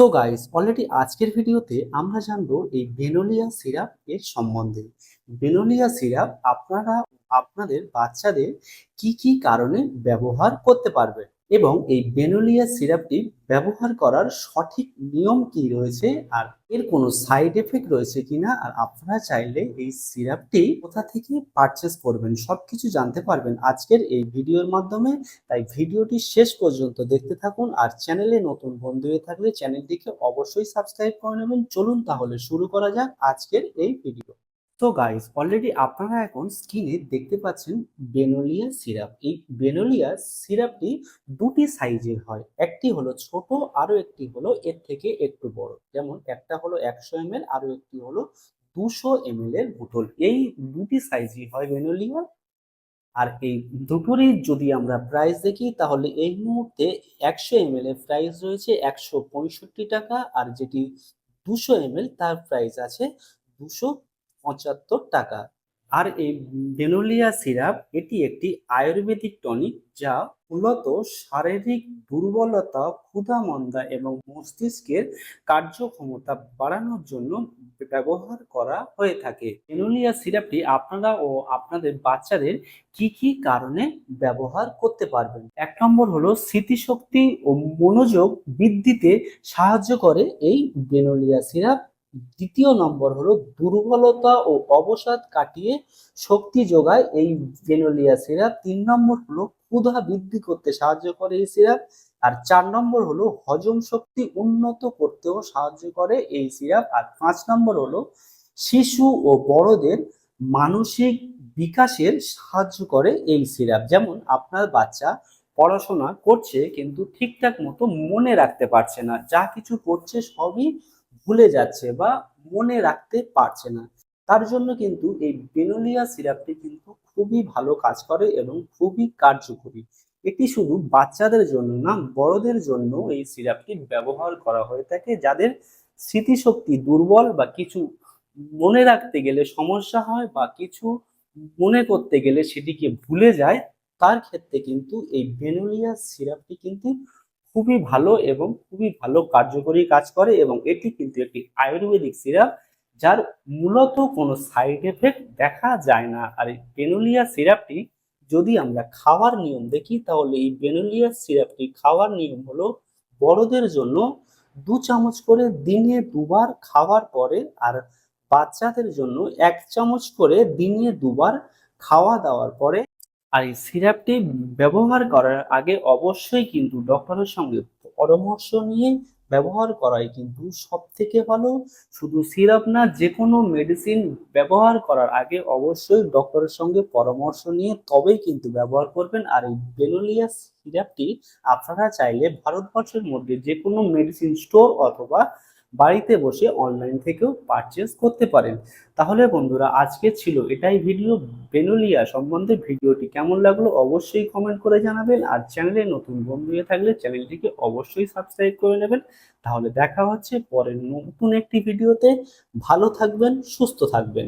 So guys already আজকের ভিডিওতে আমরা জানব এই বেনোলিয়া সিরাপ এর সম্বন্ধে। বেনোলিয়া সিরাপ আপনারা, আপনাদের বাচ্চাদের কি কি কারণে ব্যবহার করতে পারবে এবং এই বেনোলিয়া সিরাপটি ব্যবহার করার সঠিক নিয়ম কি রয়েছে? আর এর কোনো সাইড এফেক্ট রয়েছে কিনা? আর আপনারা চাইলে এই সিরাপটি কোথা থেকে পারচেস করবেন? সব কিছু জানতে পারবেন আজকের এই ভিডিওর মাধ্যমে। তাই ভিডিওটি শেষ পর্যন্ত দেখতে থাকুন। আর চ্যানেলে নতুন বন্ধু হয়ে থাকলে চ্যানেলটিকে অবশ্যই সাবস্ক্রাইব করে নেবেন। চলুন তাহলে শুরু করা যাক আজকের এই ভিডিও। তো গাইস অলরেডি আপনারা এখন স্ক্রিনে দেখতে পাচ্ছেন বেনোলিয়া সিরাপ এই বেনোলিয়া সিরাপটি দুটি সাইজের হয়। একটি হলো ছোট আরও একটি হলো এর থেকে একটু বড়। যেমন একটা হলো একশো এম এল আরও একটি হলো দুশো এম এর বোতল। এই দুটি সাইজই হয় বেনোলিয়া আর এই দুটোরই যদি আমরা প্রাইস দেখি, তাহলে এই মুহূর্তে একশো এম এর প্রাইস রয়েছে একশো পঁয়ষট্টি টাকা। আর যেটি দুশো এম তার প্রাইস আছে দুশো পঁচাত্তর টাকা। আর এই বেনোলিয়া সিরাপ, এটি একটি আয়ুর্বেদিক টনিক যা মূলত শারীরিক দুর্বলতা, ক্ষুধামন্দা এবং মস্তিষ্কের কার্যক্ষমতা বাড়ানোর জন্য ব্যবহার করা হয়ে থাকে। বেনোলিয়া সিরাপটি আপনারা ও আপনাদের বাচ্চাদের কি কি কারণে ব্যবহার করতে পারবেন? এক নম্বর হলো স্মৃতিশক্তি ও মনোযোগ বৃদ্ধিতে সাহায্য করে এই বেনোলিয়া সিরাপ। দ্বিতীয় নম্বর হলো দুর্বলতা ও অবসাদ কাটিয়ে শক্তি যোগায় এই বেনোলিয়া সিরাপ। তিন নম্বর হলো ক্ষুধা বৃদ্ধি করতে সাহায্য করে এই সিরাপ। আর চার নম্বর হলো হজম শক্তি উন্নত করতেও সাহায্য করে এই সিরাপ। আর পাঁচ নম্বর হলো শিশু ও বড়দের মানসিক বিকাশের সাহায্য করে এই সিরাপ। যেমন আপনার বাচ্চা পড়াশোনা করছে কিন্তু ঠিকঠাক মতো মনে রাখতে পারছে না। যা কিছু করছে সবই ভুলে যাচ্ছে বা মনে রাখতে পারছে না। তার জন্য কিন্তু এই বেনোলিয়া সিরাপটি কিন্তু খুবই ভালো কাজ করে এবং খুবই কার্যকরী। এটি শুধু বাচ্চাদের জন্য না, বড়দের জন্য এই সিরাপটি ব্যবহার করা হয়ে থাকে, যাদের স্মৃতিশক্তি দুর্বল বা কিছু মনে রাখতে গেলে সমস্যা হয় বা কিছু মনে করতে গেলে সেটিকে ভুলে যায়, তার ক্ষেত্রে কিন্তু এই বেনোলিয়া সিরাপটি কিন্তু খুবই ভালো এবং খুবই ভালো কার্যকরী কাজ করে এবং এটি কিন্তু একটি আয়ুর্বেদিক সিরাপ যার মূলত কোনো সাইড এফেক্ট দেখা যায় না। আর এই বেনুলিয়া সিরাপটি যদি আমরা খাওয়ার নিয়ম দেখি, তাহলে এই বেনুলিয়া সিরাপটি খাওয়ার নিয়ম হলো বড়দের জন্য দু চামচ করে দিনে দুবার খাওয়ার পরে আর বাচ্চাদের জন্য এক চামচ করে দিনে দুবার খাওয়া দাওয়ার পরে আর এই সিরাপটি ব্যবহার করার আগে অবশ্যই কিন্তু ডক্টরের সঙ্গে পরামর্শ নিয়ে ব্যবহার করাই কিন্তু সব থেকে ভালো। শুধু সিরাপ না যে কোনো মেডিসিন ব্যবহার করার আগে অবশ্যই ডক্টরের সঙ্গে পরামর্শ নিয়ে তবেই কিন্তু ব্যবহার করবেন। আর এই বেনোলিয়া সিরাপটি আপনারা চাইলে ভারতবর্ষের মধ্যে যে কোনো মেডিসিন স্টোর অথবা বাড়িতে বসে অনলাইন থেকেও পারচেস করতে পারেন। তাহলে বন্ধুরা, আজকে ছিল এটাই ভিডিও বেনুলিয়া সম্বন্ধে ভিডিওটি কেমন লাগল অবশ্যই কমেন্ট করে জানাবেন। আর চ্যানেলে নতুন বন্ধু হয়ে থাকলে চ্যানেলটিকে অবশ্যই সাবস্ক্রাইব করে নেবেন। তাহলে দেখা হচ্ছে পরের নতুন একটি ভিডিওতে ভালো থাকবেন, সুস্থ থাকবেন।